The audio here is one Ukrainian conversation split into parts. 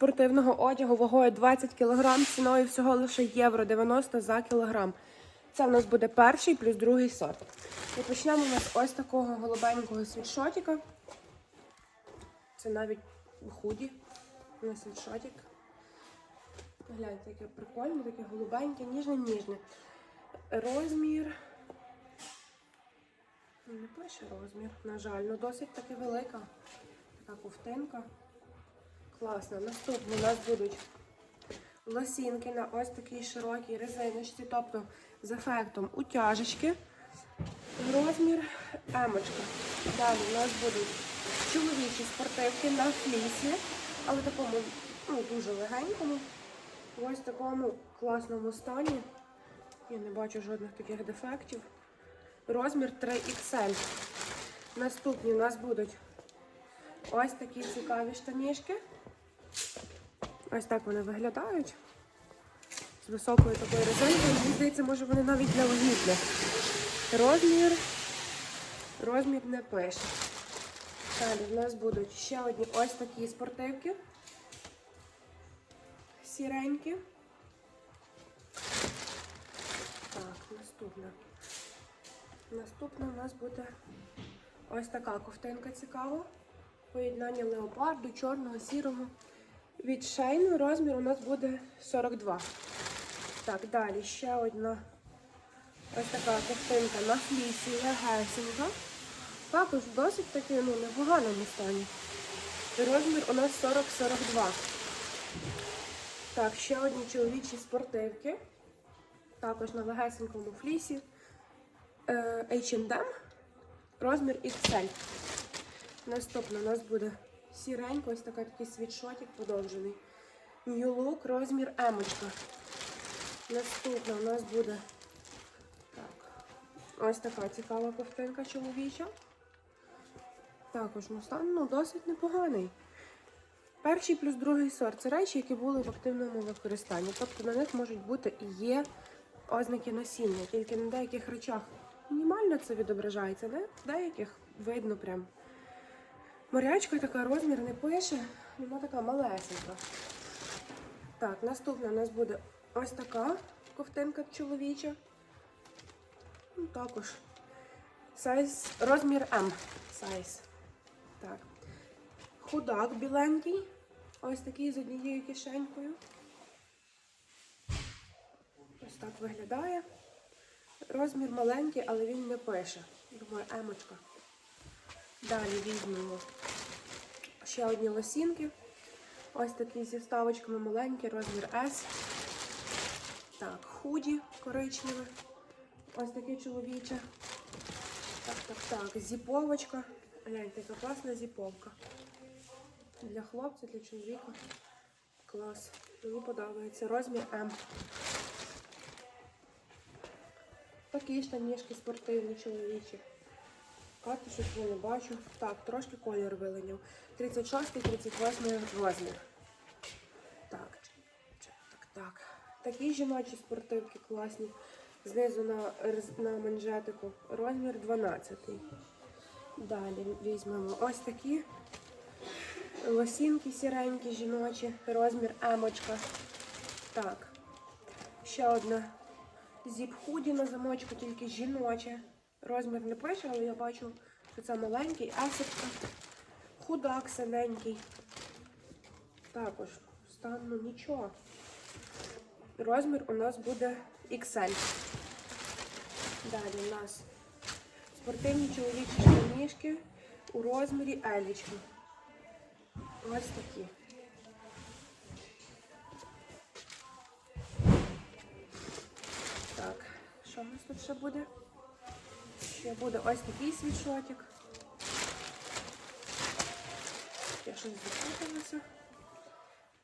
спортивного одягу вагою 20 кг, ціною всього лише євро 90 за кілограм. Це в нас буде перший плюс другий сорт. І почнемо ми з ось такого голубенького світшотика. Це навіть худі на світшотик. Гляньте, яке прикольне, таке голубеньке, ніжне-ніжне. Розмір. Не пише розмір, на жаль, ну досить таки велика. Така ковтинка. Класно. Наступні у нас будуть лосінки на ось такій широкій резиночці, тобто з ефектом утяжечки. Розмір емочка. Далі у нас будуть чоловічі спортивки на флісі, але такому ну, дуже легенькому. Ось такому класному стані. Я не бачу жодних таких дефектів. Розмір 3XL. Наступні у нас будуть ось такі цікаві штанішки. Ось так вони виглядають. З високою такою резинкою. Мені здається, може вони навіть для вагітних. Розмір. Розмір не пише. Далі в нас будуть ще одні ось такі спортивки. Сіренькі. Так, наступна. Наступна у нас буде ось така ковтинка цікава. Поєднання леопарду, чорного, сірого. Від шейну розмір у нас буде 42. Так, далі ще одна ось така ковтинка на флісі, легесенька. Також досить таки ну, непоганому стані. Розмір у нас 40-42. Так, ще одні чоловічі спортивки. Також на легесенькому флісі. H&M. Розмір XL. Наступно у нас буде сіренько, ось така, такий світшотик подовжений. New Look, розмір емочка. Наступна у нас буде так, ось така цікава ковтинка чоловіча. Також ну, стан ну, досить непоганий. Перший плюс другий сорт це речі, які були в активному використанні. Тобто на них можуть бути і є ознаки носіння, тільки на деяких речах мінімально це відображається, на деяких видно прям. Морячка така розмір не пише, вона така малесенька. Так, наступна у нас буде ось така ковтинка чоловіча. Ну, також сайз, розмір М. Сайз. Так. Худак біленький. Ось такий з однією кишенькою. Ось так виглядає. Розмір маленький, але він не пише. Думаю, емочка. Далі візьмемо ще одні лосінки. Ось такі зі вставочками маленькі, розмір S. Так, худі коричневе. Ось таке чоловіче. Так, так, так. Зіповочка. Гляньте, яка класна зіповка. Для хлопця, для чоловіка. Клас. Мені подобається. Розмір М. Такі штанішки спортивні чоловічі. Карти я не бачу. Так, трошки колір вилиняв. 36-38 розмір. Так, так, так. Такі жіночі спортивки класні. Знизу на, на манжетику. Розмір 12. Далі візьмемо ось такі лосінки сіренькі жіночі. Розмір емочка. Так. Ще одна зіп худі на замочку, тільки жіноче. Розмір не пише, але я бачу, що це маленький есерка. Худак синенький. Також стан, ну нічого. Розмір у нас буде XL. Далі у нас спортивні чоловічі штанішки у розмірі елічки. Ось такі. Так, що в нас тут ще буде? Ще буде ось такий світшотик. Я щось запуталася.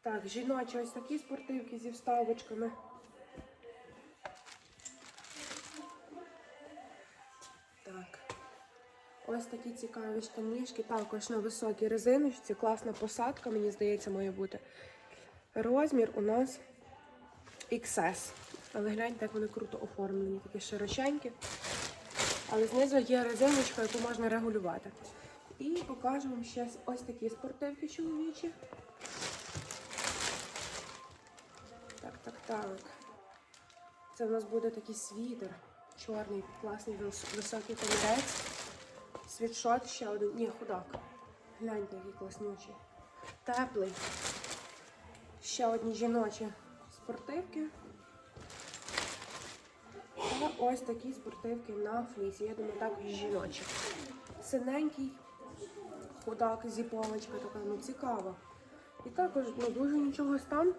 Так, жіночі ось такі спортивки зі вставочками. Так. Ось такі цікаві штанішки. Також на високій резиночці. Класна посадка, мені здається, має бути. Розмір у нас XS. Але гляньте, як вони круто оформлені, такі широченькі. Але знизу є резиночка, яку можна регулювати. І покажу вам ще ось такі спортивки чоловічі. Так. так, так. Це в нас буде такий світер. Чорний, класний, високий комірець. Світшот ще один. Ні, худак. Гляньте, який класнючий. Теплий. Ще одні жіночі спортивки. Та ось такі спортивки на флісі. Я думаю, також жіночі. Синенький, худак, зіповочка така, ну цікава. І також ну, дуже нічого там.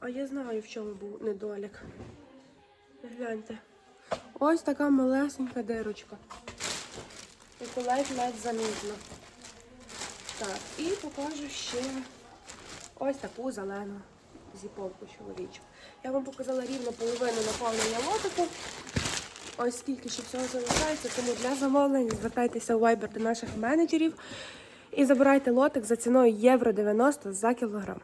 А я знаю, в чому був недолік. Гляньте. Ось така малесенька дирочка. Яку ледь-ледь замітно. Так, і покажу ще ось таку зелену зіповку чоловічу. Я вам показала рівно половину наповнення лотику. Ось скільки ще всього залишається, тому для замовлень звертайтеся у Viber до наших менеджерів і забирайте лотик за ціною євро 90 за кілограм.